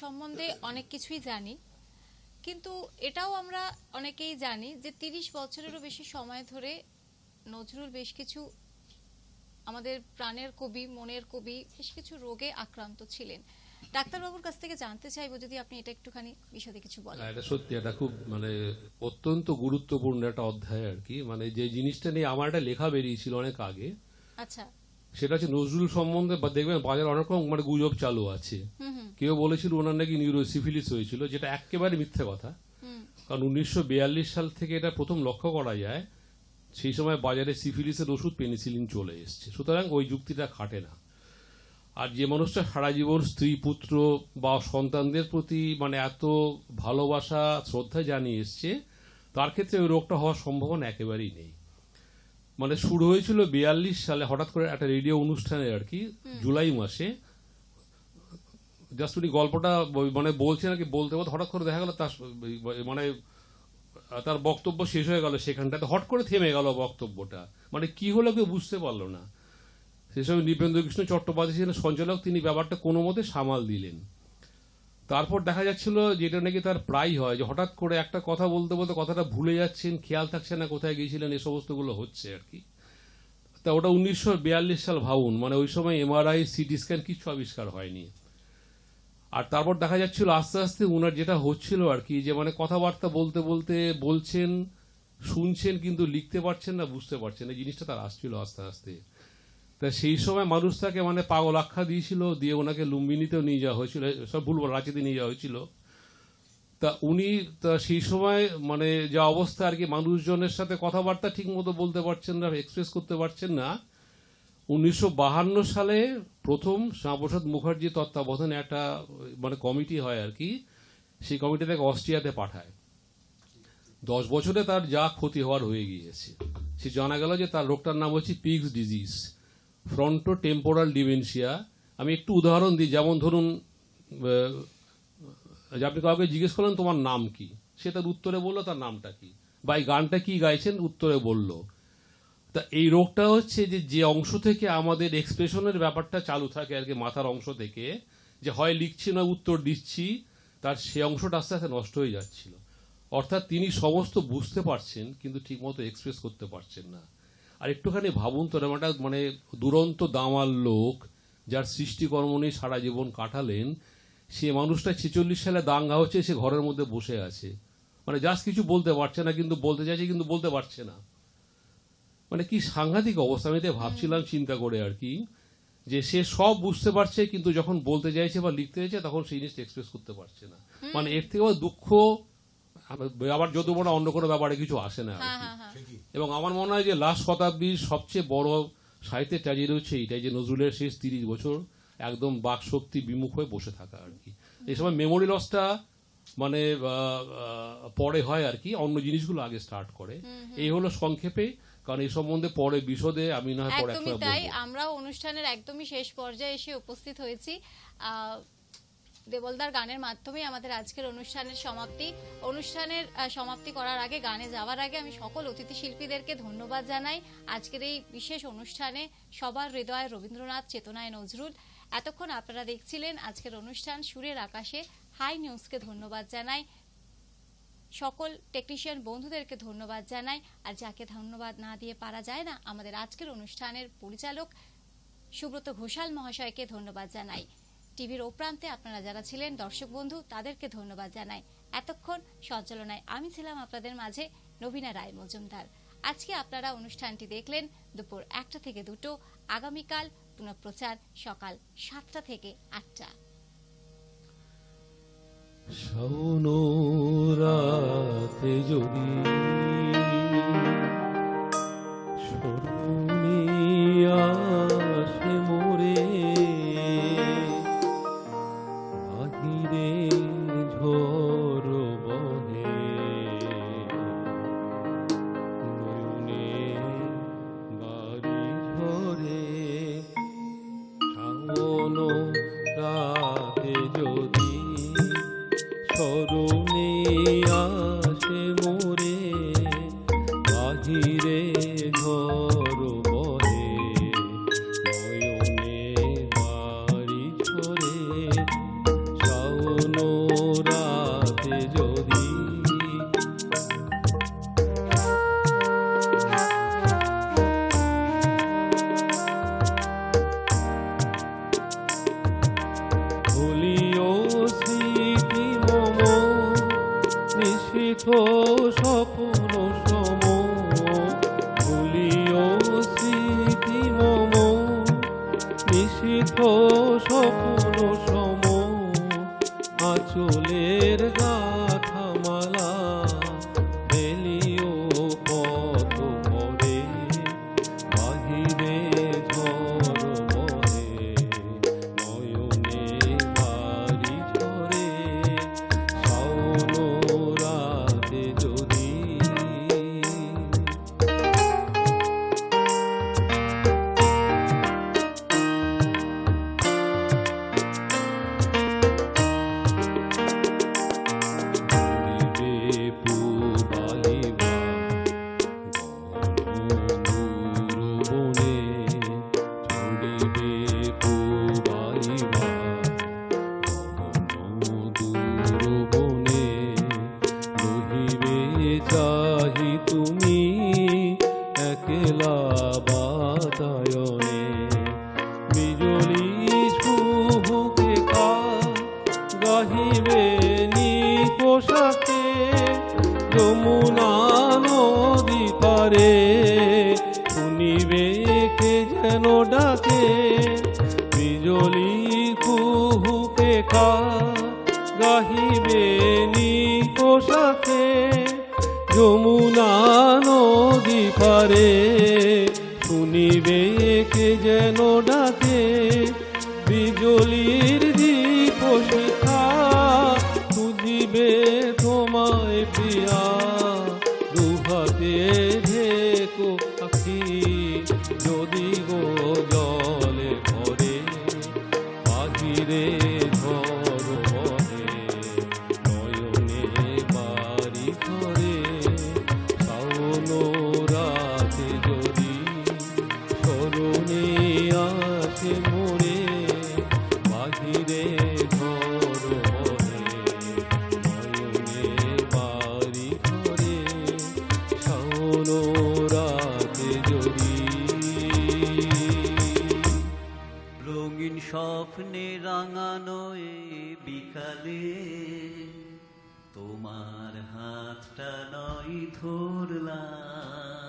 সম্বন্ধে অনেক কিছুই জানি। কিন্তু এটাও আমরা অনেকেই জানি যে তিরিশ বছরেরও বেশি সময় ধরে নজরুল বেশ কিছু আমাদের প্রাণের কবি মনের কবি বেশ কিছু রোগে আক্রান্ত ছিলেন। ডাক্তারবাবুর কাছ থেকে জানতে চাইব যদি আপনি এটা একটুখানি বিশদে কিছু বলেন। এটা সত্যি এটা খুব মানে অত্যন্ত গুরুত্বপূর্ণ একটা অধ্যায় আর কি। মানে যে জিনিসটা নিয়ে আমার একটা লেখা বেরিয়েছিল অনেক আগে আচ্ছা। সেটা হচ্ছে নজরুল সম্বন্ধে বা দেখবেন বাজারে অনেক রকম মানে গুজব চালু আছে। কেউ বলেছিল ওনার নাকি নিউরোসিফিলিস হয়েছিল যেটা একেবারে মিথ্যে কথা। কারণ উনিশশো বিয়াল্লিশ সাল থেকে এটা প্রথম লক্ষ্য করা যায় সেই সময় বাজারে সিফিলিসের ওষুধ পেনিসিলিন চলে এসছে। সুতরাং ওই যুক্তিটা খাটে না। আর যে মানুষটা সারা জীবন স্ত্রী পুত্র বা সন্তানদের প্রতি মানে এত ভালোবাসা শ্রদ্ধা জানিয়ে এসছে তার ক্ষেত্রে ওই রোগটা হওয়ার সম্ভাবনা একেবারেই নেই। মানে শুরু হয়েছিল বিয়াল্লিশ সালে হঠাৎ করে একটা রেডিও অনুষ্ঠানে আর কি জুলাই মাসে। জাস্ট উনি গল্পটা মানে বলছেন আর কি বলতে বলতে হঠাৎ করে দেখা গেল তার মানে তার বক্তব্য শেষ হয়ে গেল সেখানটাতে। হট করে থেমে গেল বক্তব্যটা। মানে কি হলো কেউ বুঝতে পারল না। সেই সময় নৃপেন্দ্র কৃষ্ণ চট্টোপাধ্যায় ছিলেন সঞ্চালক তিনি ব্যাপারটা কোনো মতে সামাল দিলেন। তারপর দেখা যাচ্ছিল যেটা নাকি তার প্রায় হয়, যে হঠাৎ করে একটা কথা বলতে বলতে কথাটা ভুলে যাচ্ছেন, খেয়াল থাকছে না কোথায় গিয়েছিলেন এই সমস্তগুলো হচ্ছে আর কি। তা ওটা উনিশশো বিয়াল্লিশ সাল ভাবুন মানে ওই সময় এমআরআই, সিটি স্ক্যান কিছু আবিষ্কার হয়নি। আর তারপর দেখা যাচ্ছিল আস্তে আস্তে উনার যেটা হচ্ছিল আর কি, যে মানে কথাবার্তা বলতে বলতে বলছেন, শুনছেন কিন্তু লিখতে পারছেন না, বুঝতে পারছেন এই জিনিসটা তার আসছিল আস্তে আস্তে। তা সেই সময় মানুষ তাকে মানে পাগল আখ্যা দিয়েছিল, দিয়ে ওনাকে লুম্বিনীতেও নিয়ে যাওয়া হয়েছিল, সব ভুল রাঁচিতে নিয়ে যাওয়া হয়েছিল। তা উনি, তা সেই সময় মানে যা অবস্থা আর কি, মানুষজনের সাথে কথাবার্তা ঠিক মতো বলতে পারছেন না এক্সপ্রেস করতে পারছেন না। উনিশশো সালে প্রথম শ্যামাপ্রসাদ মুখার্জি তত্ত্বাবধানে একটা মানে কমিটি হয় আর কি, সেই কমিটি তাকে অস্ট্রিয়াতে পাঠায়। দশ বছরে তার যা ক্ষতি হওয়ার হয়ে গিয়েছে। সে জানা গেল যে তার রোগটার নাম হচ্ছে Pick's disease. Fronto temporal dementia আমি একটু উদাহরণ দিই, যেমন ধরুন যে আপনি কাউকে জিজ্ঞেস করলেন, তোমার নাম কি? সে তার উত্তরে বলল, তার নামটা কি? বা, এই গানটা কি গাইছেন? উত্তরে বলল, তা এই রোগটা হচ্ছে যে যে অংশ থেকে আমাদের এক্সপ্রেশনের ব্যাপারটা চালু থাকে আর কি, মাথার অংশ থেকে, যে হয় লিখছি না উত্তর দিচ্ছি, তার সে অংশটা আস্তে আস্তে নষ্ট হয়ে যাচ্ছিল। অর্থাৎ তিনি সমস্ত বুঝতে পারছেন, কিন্তু ঠিকমতো এক্সপ্রেস করতে পারছেন না। আর একটুখানি ভাবুন তো একটা মানে দুরন্ত দামাল লোক যার সৃষ্টিকর্ম নিয়ে সারা জীবন কাটালেন সে মানুষটা ছেচল্লিশ সালে দাঙ্গা হচ্ছে সে ঘরের মধ্যে বসে আছে। মানে জাস্ট কিছু বলতে পারছে না কিন্তু বলতে চাইছে কিন্তু বলতে পারছে না। মানে কি সাংঘাতিক অবস্থা আমি ভাবছিলাম চিন্তা করে আর কি যে সে সব বুঝতে পারছে কিন্তু যখন বলতে চাইছে বা লিখতে চাইছে তখন সেই জিনিসটা এক্সপ্রেস করতে পারছে না। মানে এর থেকে দুঃখ আবার যত বড় অন্য কোনো ব্যাপারে কিছু আসে না আর হ্যাঁ কি। হ্যাঁ হ্যাঁ। এবং আমার মনে হয় যে লাস্ট শতাব্দীর সবচেয়ে বড় সাহিত্যের ট্র্যাজেডি হচ্ছে এইটাই যে নজরুলের শেষ তিরিশ বছর একদম বাক শক্তি বিমুখ হয়ে বসে থাকা আর কি। এই সময় মেমোরি লসটা মানে পরে হয় আর কি অন্য জিনিসগুলো আগে স্টার্ট করে। এই হলো সংক্ষেপে কারণ এই সম্বন্ধে পরে বিশদে আমি না হয় পরে একদমই তাই। আমরাও অনুষ্ঠানের একদমই শেষ পর্যায়ে এসে উপস্থিত হয়েছি। আহ, দেবলদার গানের মাধ্যমে আমাদের আজকের অনুষ্ঠানের সমাপ্তি। অনুষ্ঠানের সমাপ্তি করার আগে, গানে যাওয়ার আগে আমি সকল অতিথি শিল্পীদেরকে ধন্যবাদ জানাই। আজকের এই বিশেষ অনুষ্ঠানে সবার হৃদয় রবীন্দ্রনাথ, চেতনায় নজরুল। এতক্ষণ আপনারা দেখছিলেন আজকের অনুষ্ঠান সুরের আকাশে। হাই নিউজকে ধন্যবাদ জানাই। সকল টেকনিশিয়ান বন্ধুদেরকে ধন্যবাদ জানাই। আর যাকে ধন্যবাদ না দিয়ে পারা যায় না, আমাদের আজকের অনুষ্ঠানের পরিচালক সুব্রত ঘোষাল মহাশয়কে ধন্যবাদ জানাই। টিভির ওপ্রান্তে আপনারা যারা ছিলেন, দর্শক বন্ধু, তাদেরকে ধন্যবাদ জানাই। এতক্ষণ সঞ্চালনায় আমি ছিলাম আপনাদের মাঝে নবীনা রায় মজুমদার। আজকে আপনারা অনুষ্ঠানটি দেখলেন দুপুর একটা থেকে দুটো, আগামীকাল পুনঃপ্রচার সকাল সাতটা থেকে আটটা। রাতে যদি Oh socorro. কে যেন ডাকে, বিজলি কুহুকে কা গাহিবে পোশাকে, যমুনা নদী পারে, শুনিবে কে যেন ডাকে, বিজলির দীপসে যদি। রঙিন স্বপ্নে রাঙানো বিকালে তোমার হাতটা নয় ধরলাম।